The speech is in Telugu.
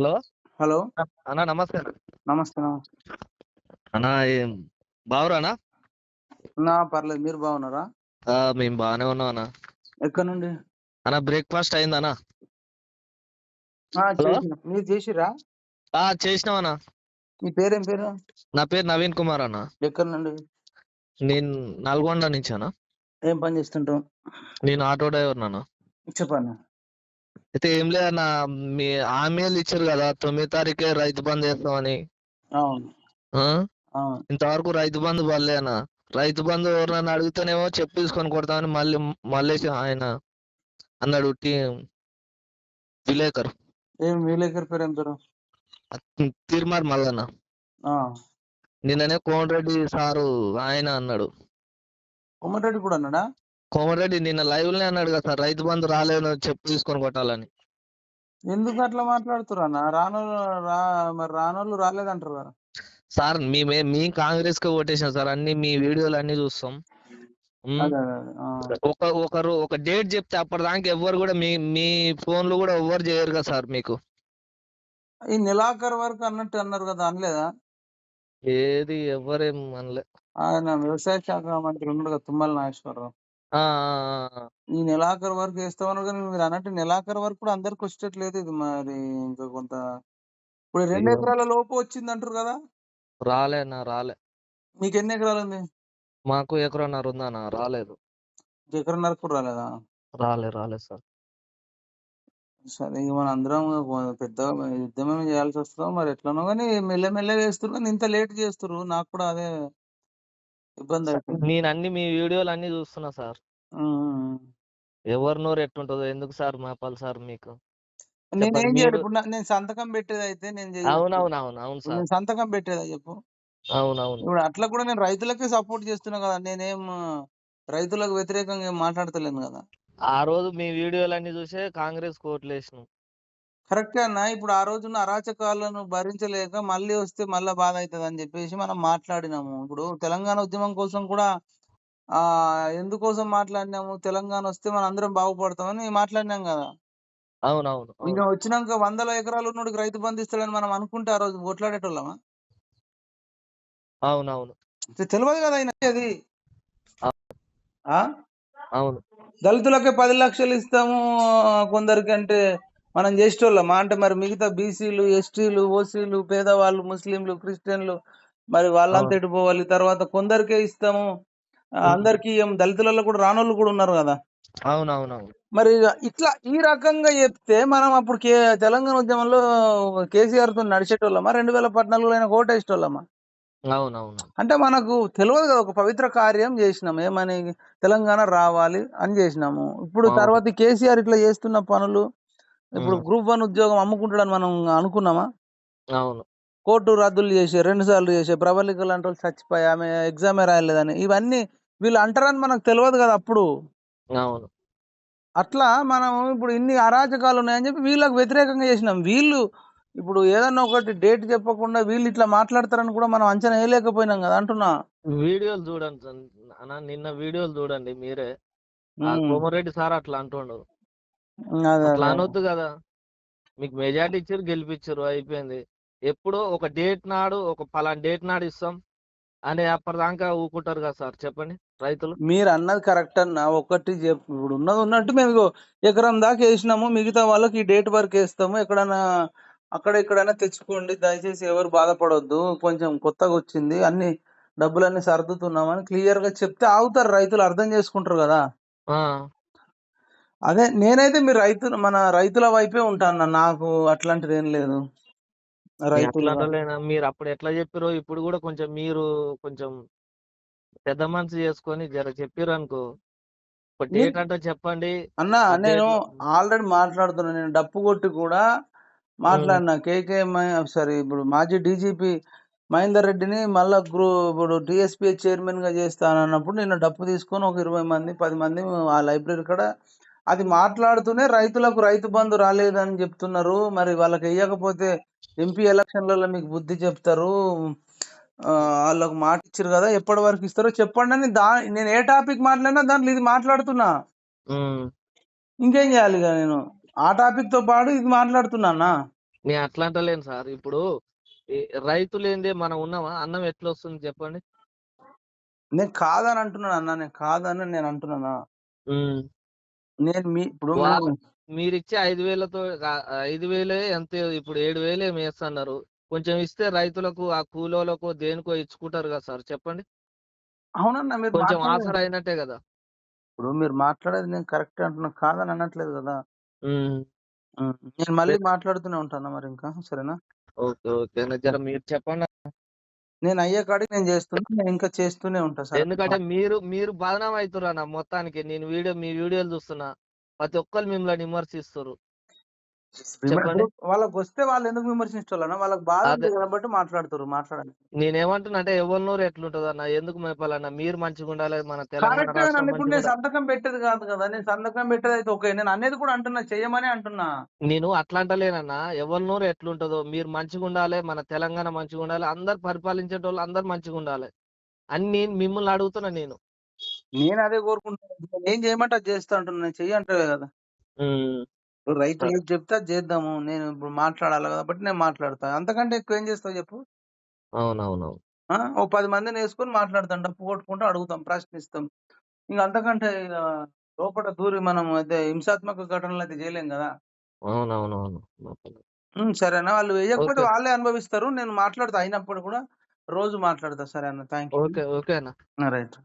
హలో? హలో? అన్నా నమస్తే అన్న. నమస్తే నమస్తే. అన్నా ఏం బావురానా నా పర్లేదు. మీరు బాగున్నారా మేము బాగానే ఉన్నాం అన్న. ఎక్కడ నుండి? అన్న బ్రేక్ఫాస్ట్? చేసిన. మీరు చేసిరా ఆ చేసినామన్నా మీ పేరేం పేరు? నా పేరు నవీన్ కుమార్ అన్న. ఎక్కడ నుండి? నేను నల్గొండ నుంచి అన్న. ఏం పని చేస్తుంటాం నేను ఆటో డ్రైవర్ నాన్న చెప్పండి అయితే ఏం లేదన్న మీ హామీలు ఇచ్చారు కదా తొమ్మిది తారీఖే రైతు బంధు చేస్తామని. అవును. ఆ? అవును. ఇంతవరకు రైతు బంధు పడలే అన్న రైతు బంధు ఎవరైనా అడిగితేనేమో చెప్పు తీసుకొని కొడతామని మళ్ళీ మల్లేసి ఆయన అన్నాడు టీ విలేకర్. ఏం విలేకర్ పేరు తిరుమల మల్లన్న. నిన్ననే కోమటిరెడ్డి సారు ఆయన అన్నాడు. కొమ్మటిరెడ్డి కూడా అన్నాడా? కోమటిరెడ్డి నిన్న లైవ్లోనే అన్నాడు కదా సార్ రైతు బంధు రాలేదు చెప్పు తీసుకొని కొట్టాలని. ఎందుకు అట్లా మాట్లాడుతురా అన్న? రానోళ్ళు రా మరి రానోళ్ళు రాలేదంటారు కదా. సార్ మేమే మీ కాంగ్రెస్కి ఓటేసాం సార్ అన్ని మీ వీడియోలు అన్ని చూస్తాం. ఒక ఒకరు ఒక డేట్ చెప్తే అప్పటిదాకా ఎవ్వరు కూడా మీ మీ ఫోన్లు కూడా ఎవ్వరు చేయరు కదా సార్ మీకు. ఈ నెలాఖరు వరకు అన్నట్టు అన్నారు కదా అనలేదా? ఏది ఎవరేం అనలే. ఆయన వ్యవసాయ శాఖ మంత్రి ఉన్నాడు కదా తుమ్మల నాగేశ్వరరావు. ఈ నెలాఖరు వరకు వేస్తామన్నారు కానీ మీరు అన్నట్టు నెలాఖరు వరకు కూడా అందరికి వచ్చేటట్లేదు ఇది మరి ఇంకా కొంత ఇప్పుడు రెండు. ఎకరాల లోపు వచ్చింది అంటారు కదా! రాలే అన్న రాలే. మీకు ఎన్ని ఎకరాలు ఉంది? మాకు ఎకరన్నర ఉందన్న రాలేదు. ఎకరన్నర కూడా రాలేదా? రాలే రాలే సార్. సరే ఇక మన అందరం పెద్దగా యుద్ధమే చేయాల్సి వస్తుందో మరి ఎట్లనో కానీ మెల్లమెల్లగా వేస్తున్నారు కానీ ఇంత లేట్ చేస్తున్నారు నాకు కూడా అదే ఇబ్బంది అవుతుంది నేను అన్ని మీ వీడియోలు అన్ని చూస్తున్నా సార్. ఉమ్. ఎవరి నోరు ఎట్టుంటుందో ఎందుకు సార్ మాపాలి సార్ మీకు? నేనేం ఇప్పుడు నా- సంతకం పెట్టేది అయితే నేను చెయ్యొచ్చు అవునవును అవును అవును ఇప్పుడు సార్. నేను సంతకం పెట్టేదా చెప్పు? అవునవును. ఇప్పుడు అట్లా కూడా నేను రైతులకే సపోర్ట్ చేస్తున్నా కదా నేనేం రైతులకు వ్యతిరేకంగా ఏం మాట్లాడతలేను కదా. ఆ రోజు మీ వీడియోలు అన్ని చూసే కాంగ్రెస్ కోట్లు వేసినాం. కరెక్టే అన్న. ఇప్పుడు ఆ రోజున్న అరాచకాలను భరించలేక మళ్ళీ వస్తే మళ్ళా బాధ అవుతుంది అని చెప్పేసి మనం మాట్లాడినాము. ఇప్పుడు తెలంగాణ ఉద్యమం కోసం కూడా ఆ ఎందుకోసం మాట్లాడినాము? తెలంగాణ వస్తే మనం అందరం బాగుపడతామని మాట్లాడినాం కదా. అవునవును ఇంకా వచ్చినాక వందల ఎకరాలు ఉన్నోడికి రైతు బంధు ఇస్తాడని మనం అనుకుంటే ఆ రోజు కొట్లాడేటోళ్ళమా అవునవును. తెలియదు కదా ఆయన అది. అవును. దళితులకే పది లక్షలు ఇస్తాము ఆ, కొందరికి అంటే మనం చేసేటోళ్ళమా అంటే మరి మిగతా బీసీలు ఎస్టీలు ఓసీలు పేదవాళ్ళు ముస్లింలు క్రిస్టియన్లు మరి వాళ్ళంతా ఎటు పోవాలి? తర్వాత కొందరికే ఇస్తాము. అందరికీ ఏం దళితులలో కూడా రానోళ్ళు కూడా ఉన్నారు కదా. అవునవునవును. మరి ఇట్లా ఈ రకంగా చెప్తే మనం అప్పుడు కే తెలంగాణ ఉద్యమంలో కేసీఆర్తో నడిచేటోళ్ళమా? రెండు వేల పద్నాలుగులో ఆయన ఓటేసేటోళ్ళమా అవునవును. అంటే మనకు తెలియదు కదా ఒక పవిత్ర కార్యం చేసినాం. ఏమని? తెలంగాణ రావాలి అని చేసినాము. ఇప్పుడు తర్వాత కేసీఆర్ ఇట్లా చేస్తున్న పనులు ఇప్పుడు. గ్రూప్ వన్ ఉద్యోగం అమ్ముకుంటాడని మనం అనుకున్నామా? అవును. కోర్టు రద్దులు చేసి రెండు సార్లు చేసి ప్రబలిక లాంటి వాళ్ళు చచ్చిపోయి ఆమె ఎగ్జామే రాయలేదని ఇవన్నీ వీళ్ళు అంటారని మనకు తెలియదు కదా అప్పుడు. అవును. అట్లా మనం ఇప్పుడు ఇన్ని అరాచకాలు ఉన్నాయని చెప్పి వీళ్ళకి వ్యతిరేకంగా చేసినాం. వీళ్ళు ఇప్పుడు ఏదన్నా ఒకటి డేట్ చెప్పకుండా వీళ్ళు ఇట్లా మాట్లాడతారని కూడా మనం అంచనా వేయలేకపోయినాం కదా అంటున్నా. వీడియోలు చూడండి. అన్న నిన్న వీడియోలు చూడండి మీరే. కోమరెడ్డి సార్ అట్లా అంటుండు. అదే అట్లా అనొద్దు కదా. మీకు మెజార్టీ ఇచ్చారు గెలిపించారు అయిపోయింది. ఎప్పుడో ఒక డేట్ నాడు ఒక పలానా డేట్ నాడు ఇస్తాం అని అప్పటిదాకా ఊకుంటారు కదా సార్. చెప్పండి రైతులు. మీరు అన్నది కరెక్ట్ అన్న. ఒకటి ఇప్పుడు ఉన్నది ఉన్నట్టు మేము ఎకరం దాకా వేసినాము. మిగతా వాళ్ళకి ఈ డేట్ వరకు వేస్తాము. ఎక్కడైనా అక్కడ ఎక్కడైనా తెచ్చుకోండి. దయచేసి ఎవరు బాధపడొద్దు. కొంచెం కొత్తగా వచ్చింది. అన్ని డబ్బులన్నీ సర్దుతున్నామని క్లియర్గా చెప్తే ఆగుతారు రైతులు. అర్థం చేసుకుంటారు కదా. అదే నేనైతే మీరు రైతు మన రైతుల వైపే ఉంటాను నాకు అట్లాంటిది ఏం లేదు. మీ రైతులు మీరు అప్పుడు ఎట్లా చెప్పారో ఇప్పుడు కూడా కొంచెం మీరు కొంచెం పెద్ద మనసు చేసుకొని జర చెప్పారు అనుకో. ఒక నీ- డేట్ అంటే చెప్పండి. అన్న ఆ నేను డేట్ ఆల్రెడీ మాట్లాడుతున్నా. నేను డప్పు కొట్టి కూడా మాట్లాడినా. కేకే సారీ ఇప్పుడు మాజీ డీజీపీ మహేందర్ రెడ్డిని మళ్ళా గ్రూ ఇప్పుడు టీఎస్పీ చైర్మన్గా చేస్తానన్నప్పుడు నేను డప్పు తీసుకొని ఒక ఇరవై మంది పది మంది ఆ లైబ్రరీ కూడా అది మాట్లాడుతూనే రైతులకు రైతు బంధు రాలేదని చెప్తున్నారు. మరి వాళ్ళకి వేయకపోతే ఎంపీ ఎలక్షన్లలో మీకు బుద్ధి చెప్తారు. వాళ్ళకు మాట ఇచ్చారు కదా ఎప్పటి వరకు ఇస్తారో చెప్పండి అని దా నేను ఏ టాపిక్ మాట్లాడినా దాంట్లో ఇది మాట్లాడుతున్నా. ఇంకేం చేయాలి ఇక నేను? ఆ టాపిక్తో పాటు ఇది మాట్లాడుతున్నా అన్న నేను అట్లా అంటలేను సార్. ఇప్పుడు ఈ రైతు లేనిదే మనం ఉన్నామా? అన్నం ఎట్లా వస్తుంది చెప్పండి. నేను కాదని అంటున్నాను అన్న నేను కాదని నేను అంటున్నానా. నేను మీ ఇప్పుడు మీరు ఇచ్చే ఐదు వేలతో ఐదు వేలే ఎంత? ఇప్పుడు ఏడు వేలే వేస్తున్నారు కొంచెం ఇస్తే రైతులకు ఆ కూలోలకు దేనికో ఇచ్చుకుంటారు కదా సార్ చెప్పండి. అవునన్నా మీరు కొంచెం మాట్లాడేది ఆసరా అయినట్టే కదా. ఇప్పుడు మీరు మాట్లాడేది నేను కరెక్ట్ అంటున్నా కాదని అనట్లేదు కదా. ఉమ్. నేను మళ్ళీ మాట్లాడుతూనే ఉంటాను మరి ఇంకా? సరేనా? Okay okay. జర మీరు చెప్పండి. నేను అయ్యే కాడికి నేను చేస్తున్నా నేను ఇంకా చేస్తూనే ఉంటా సరే. ఎందుకంటే మీరు మీరు బదనాం అవుతున్నారు అన్న మొత్తానికి. నేను వీడియో మీ వీడియోలు చూస్తున్నా. ప్రతి ఒక్కరు మిమ్మల్ని విమర్శిస్తారు చెప్పండి. వాళ్ళకి వస్తే వాళ్ళు ఎందుకు విమర్శించాలన్నా వాళ్ళకి బాధ ఉంది. కాబట్టి మాట్లాడుతారు మాట్లాడాలి. నేనేమంటున్నా అంటే ఎవరి నోరు ఎట్లుంటది అన్న ఎందుకు మేపాలన్న? మీరు మంచిగా ఉండాలి మన తెలంగాణ కరెక్ట్ రాష్ట్రం ఇప్పుడు నేను సంతకం పెట్టేది కాదు కదా? నేను సంతకం పెట్టేది అయితే ఓకే. నేను అనేది కూడా అంటున్నా చెయ్యమని అంటున్నా. నేను అట్లా అంటలేనన్నా ఎవరి నోరు ఎట్లుంటదో మీరు మంచిగా ఉండాలి మన తెలంగాణ మంచిగా ఉండాలి అందరు పరిపాలించేటోళ్ళు అందరు మంచిగా ఉండాలి అని నేను మిమ్మల్ని అడుగుతున్నా నేను. నేను అదే కోరుకుంటున్నాను ఏం చేయమంటే అది చేస్తా అంటున్నా. నేను చెయ్యి అంటే కదా. ఉమ్, ఇప్పుడు రైతు ఏది చెప్తే అది చేద్దాము. నేను ఇప్పుడు మాట్లాడాలి కాబట్టి నేను మాట్లాడతా. అంతకంటే ఎక్కువ ఏం చేస్తావు చెప్పు? అవునవునవును. ఆ? ఓ పది మందిని వేసుకొని మాట్లాడతాం. డప్పు కొట్టుకుంటూ అడుగుతాం ప్రశ్నిస్తాం. ఇంకా అంతకంటే ఇక లోపల దూరి మనం అయితే హింసాత్మక ఘటనలు అయితే చేయలేం కదా? అవునవునవును. ఉమ్, సరేనా? వాళ్ళు వేయకపోతే ఓకే. వాళ్ళే అనుభవిస్తారు. నేను మాట్లాడతా. అయినప్పుడు కూడా రోజు మాట్లాడతా. సరే అన్న థ్యాంక్ యూ ఓకే ఓకే అన్న. రైట్.